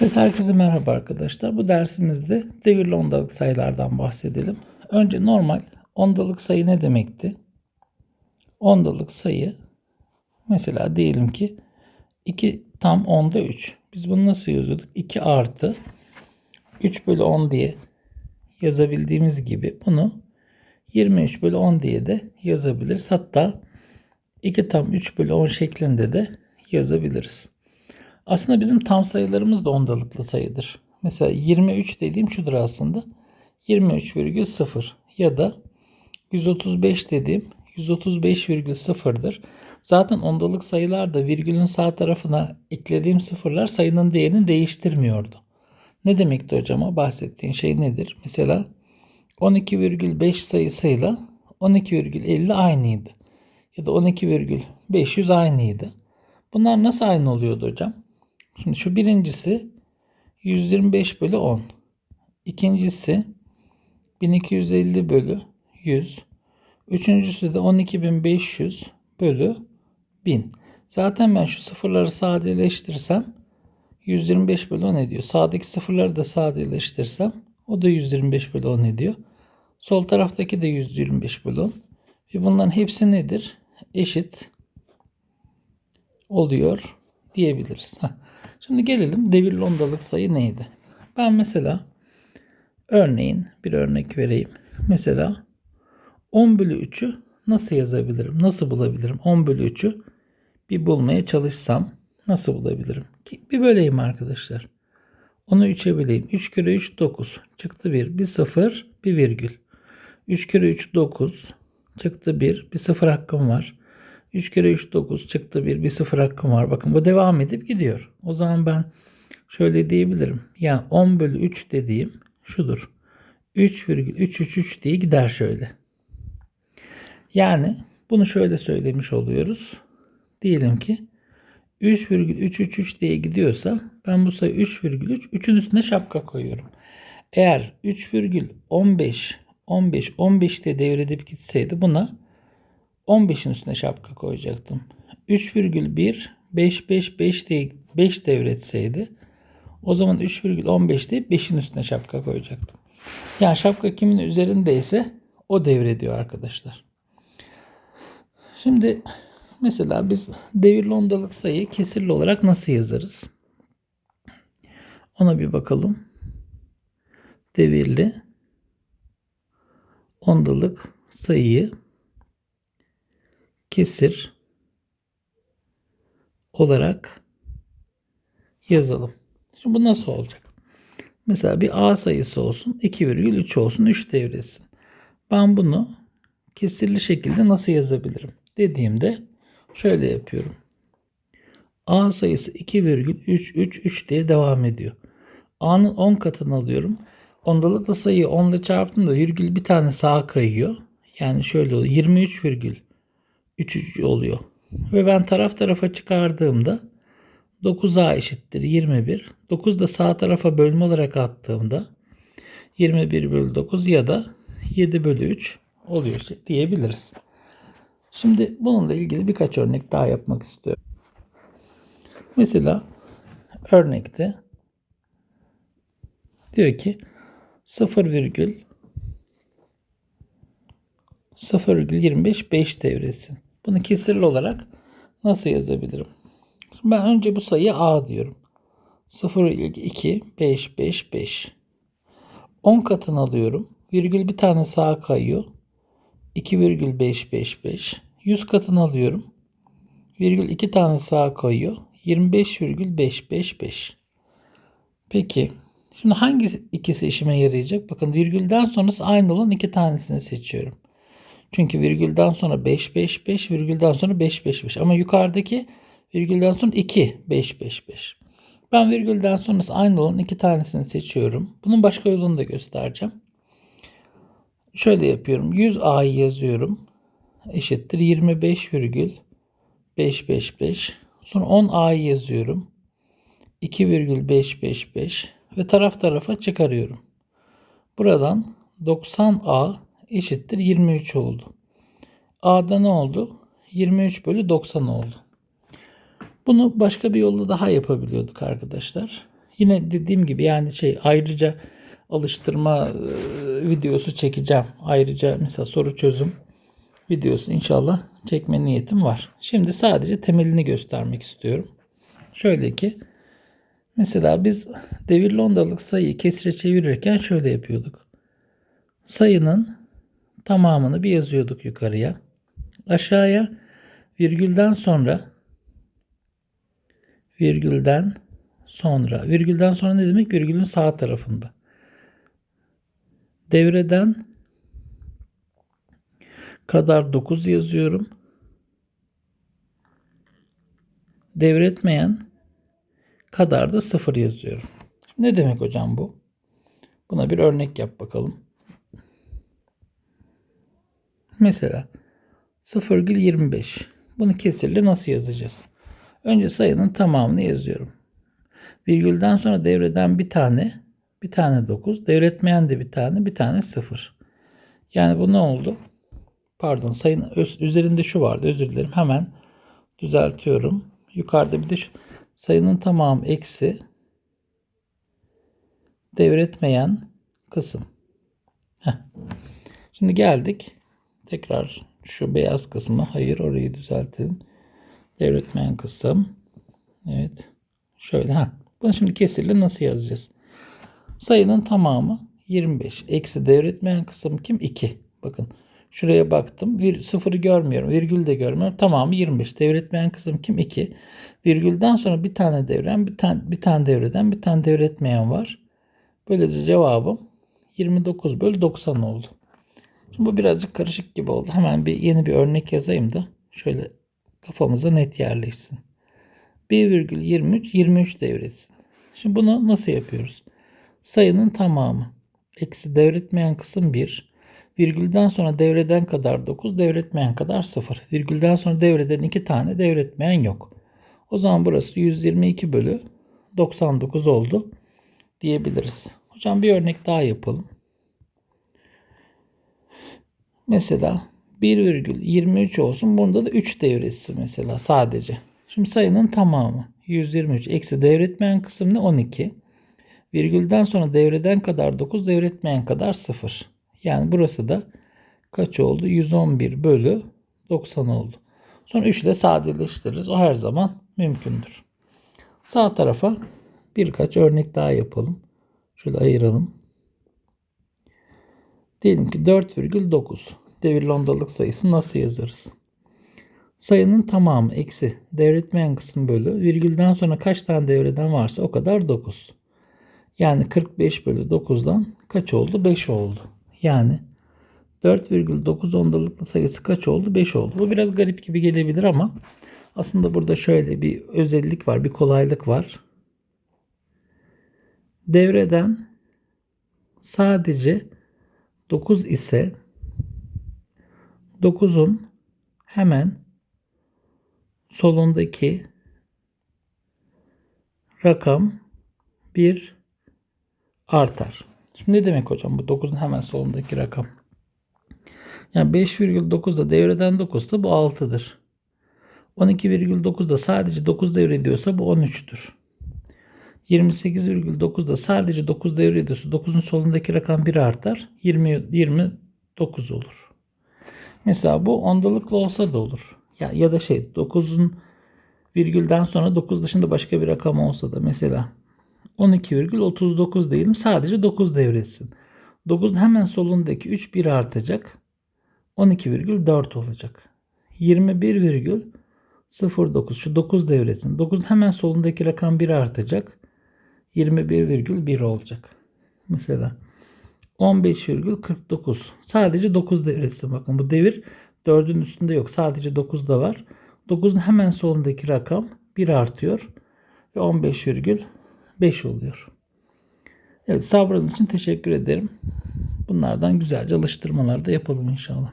Evet herkese merhaba arkadaşlar. Bu dersimizde devirli ondalık sayılardan bahsedelim. Önce normal ondalık sayı ne demekti? Ondalık sayı mesela diyelim ki 2 tam onda 3. Biz bunu nasıl yazıyorduk? 2 artı 3 bölü 10 diye yazabildiğimiz gibi bunu 23 bölü 10 diye de yazabiliriz. Hatta 2 tam 3 bölü 10 şeklinde de yazabiliriz. Aslında bizim tam sayılarımız da ondalıklı sayıdır. Mesela 23 dediğim şudur aslında. 23,0 ya da 135 dediğim 135,0'dır. Zaten ondalık sayılar da virgülün sağ tarafına eklediğim sıfırlar sayının değerini değiştirmiyordu. Ne demekti hocama? Bahsettiğin şey nedir? Mesela 12,5 sayısıyla 12,50 aynıydı. Ya da 12,500 aynıydı. Bunlar nasıl aynı oluyordu hocam? Şimdi şu birincisi 125 bölü 10. İkincisi 1250 bölü 100. Üçüncüsü de 12500 bölü 1000. Zaten ben şu sıfırları sadeleştirsem 125 bölü 10 ediyor. Sağdaki sıfırları da sadeleştirsem o da 125 bölü 10 ediyor. Sol taraftaki de 125 bölü 10. Ve bunların hepsi nedir? Eşit oluyor diyebiliriz. Şimdi gelelim devirli ondalık sayı neydi? Ben mesela örneğin bir örnek vereyim. Mesela 10 bölü 3'ü nasıl yazabilirim? Nasıl bulabilirim? 10 bölü 3'ü bir bulmaya çalışsam nasıl bulabilirim? Bir böleyim arkadaşlar. Onu 3'e böleyim. 3 kere 3 9. Çıktı 1. Bir 0 bir virgül. 3 kere 3 9. Çıktı 1. Bir 0 hakkım var. 3 kere 3 9 çıktı 1. Bir 0 hakkım var. Bakın bu devam edip gidiyor. O zaman ben şöyle diyebilirim. Yani 10 bölü 3 dediğim şudur. 3,333 diye gider şöyle. Yani bunu şöyle söylemiş oluyoruz. Diyelim ki 3,333 diye gidiyorsa ben bu sayı 3,3 3'ün üstüne şapka koyuyorum. Eğer 3,15 15 15 diye devredip gitseydi buna 15'in üstüne şapka koyacaktım. 3,1 5 5 5 diye 5 devretseydi o zaman 3,15 diye 5'in üstüne şapka koyacaktım. Yani şapka kimin üzerindeyse o devrediyor arkadaşlar. Şimdi mesela biz devirli ondalık sayıyı kesirli olarak nasıl yazarız? Ona bir bakalım. Devirli ondalık sayıyı kesir olarak yazalım. Şimdi bu nasıl olacak? Mesela bir A sayısı olsun. 2,3 olsun. 3 devresin. Ben bunu kesirli şekilde nasıl yazabilirim? Dediğimde şöyle yapıyorum. A sayısı 2,333 diye devam ediyor. A'nın 10 katını alıyorum. Ondalıklı sayıyı 10 ile çarptığımda virgül bir tane sağa kayıyor. Yani şöyle oluyor. 23 virgül 3 oluyor. Ve ben taraf tarafa çıkardığımda 9A eşittir 21. 9 da sağ tarafa bölme olarak attığımda 21 bölü 9 ya da 7 bölü 3 oluyor işte diyebiliriz. Şimdi bununla ilgili birkaç örnek daha yapmak istiyorum. Mesela örnekte diyor ki 0 virgül 0,25 5 devresi. Bunu kesirli olarak nasıl yazabilirim? Şimdi ben önce bu sayıya A diyorum. 0,2 5 5 5. 10 katını alıyorum. Virgül bir tane sağa kayıyor. 2,555. 100 katını alıyorum. Virgül iki tane sağa kayıyor. 25,555. Peki şimdi hangi ikisi işime yarayacak? Bakın virgülden sonrası aynı olan iki tanesini seçiyorum. Çünkü virgülden sonra 5 5 5 virgülden sonra 5 5 5 ama yukarıdaki virgülden sonra 2 5 5 5. Ben virgülden sonrası aynı olan iki tanesini seçiyorum. Bunun başka yolunu da göstereceğim. Şöyle yapıyorum. 100 A'yı yazıyorum. Eşittir 25 virgül 5 5 5. Sonra 10 A'yı yazıyorum. 2 virgül 5 5 5 ve taraf tarafa çıkarıyorum. Buradan 90 A eşittir 23 oldu. A'da ne oldu? 23 bölü 90 oldu. Bunu başka bir yolla daha yapabiliyorduk arkadaşlar. Yine dediğim gibi yani şey ayrıca alıştırma e, videosu çekeceğim. Ayrıca mesela soru çözüm videosu inşallah çekme niyetim var. Şimdi sadece temelini göstermek istiyorum. Şöyle ki mesela biz devirli ondalık sayıyı kesire çevirirken şöyle yapıyorduk. Sayının tamamını bir yazıyorduk yukarıya. Aşağıya virgülden sonra virgülden sonra virgülden sonra ne demek? Virgülün sağ tarafında. Devreden kadar 9 yazıyorum. Devretmeyen kadar da 0 yazıyorum. Ne demek hocam bu? Buna bir örnek yap bakalım. Mesela 0,25. Bunu kesirle nasıl yazacağız? Önce sayının tamamını yazıyorum. Virgülden sonra devreden bir tane, bir tane 9, devretmeyen de bir tane, bir tane 0. Yani bu ne oldu? Pardon sayının üzerinde şu vardı özür dilerim hemen düzeltiyorum. Yukarıda bir de şu, sayının tamamı eksi devretmeyen kısım. Heh. Şimdi geldik. Tekrar şu beyaz kısmı. Hayır orayı düzeltelim. Devretmeyen kısım. Evet. Şöyle ha. Bunu şimdi kesirle nasıl yazacağız? Sayının tamamı 25. Eksi devretmeyen kısım kim? 2. Bakın şuraya baktım. Bir, sıfırı görmüyorum. Virgül de görmüyorum. Tamamı 25. Devretmeyen kısım kim? 2. Virgülden sonra bir tane devren, bir tane, bir tane devreden, bir tane devretmeyen var. Böylece cevabım 29 bölü 90 oldu. Bu birazcık karışık gibi oldu. Hemen bir yeni bir örnek yazayım da şöyle kafamıza net yerleşsin. 1,23 23 devretsin. Şimdi bunu nasıl yapıyoruz? Sayının tamamı eksi devretmeyen kısım 1. Virgülden sonra devreden kadar 9, devretmeyen kadar 0. Virgülden sonra devreden 2 tane, devretmeyen yok. O zaman burası 122 bölü 99 oldu diyebiliriz. Hocam bir örnek daha yapalım. Mesela 1,23 olsun. Bunda da 3 devresi mesela sadece. Şimdi sayının tamamı 123 eksi devretmeyen kısım ne? 12. Virgülden sonra devreden kadar 9 devretmeyen kadar 0. Yani burası da kaç oldu? 111 bölü 90 oldu. Sonra 3 ile sadeleştiririz. O her zaman mümkündür. Sağ tarafa birkaç örnek daha yapalım. Şöyle ayıralım. Diyelim ki 4,9 devirli ondalık sayısı nasıl yazarız? Sayının tamamı eksi devretmeyen kısım bölü virgülden sonra kaç tane devreden varsa o kadar 9. Yani 45 bölü 9'dan kaç oldu? 5 oldu. Yani 4,9 ondalıklı sayısı kaç oldu? 5 oldu. Bu biraz garip gibi gelebilir ama aslında burada şöyle bir özellik var, bir kolaylık var. Devreden sadece 9 ise 9'un hemen solundaki rakam 1 artar. Şimdi ne demek hocam bu 9'un hemen solundaki rakam? Yani 5,9 da devreden 9 da bu 6'dır. 12,9 da sadece 9 devrediyorsa bu 13'tür. 28,9 da sadece 9 devrediyorsa 9'un solundaki rakam 1 artar. 20, 29 olur. Mesela bu ondalıklı olsa da olur. Ya, ya da şey 9'un virgülden sonra 9 dışında başka bir rakam olsa da mesela 12,39 diyelim sadece 9 devretsin. 9'un hemen solundaki 3 1 artacak. 12,4 olacak. 21,09 şu 9 devretsin. 9'un hemen solundaki rakam 1 artacak. 21,1 olacak. Mesela 15,49 sadece 9 devretsin. Bakın bu devir 4'ün üstünde yok. Sadece 9'da var. 9'un hemen solundaki rakam 1 artıyor. Ve 15,5 oluyor. Evet sabrınız için teşekkür ederim. Bunlardan güzelce alıştırmalar da yapalım inşallah.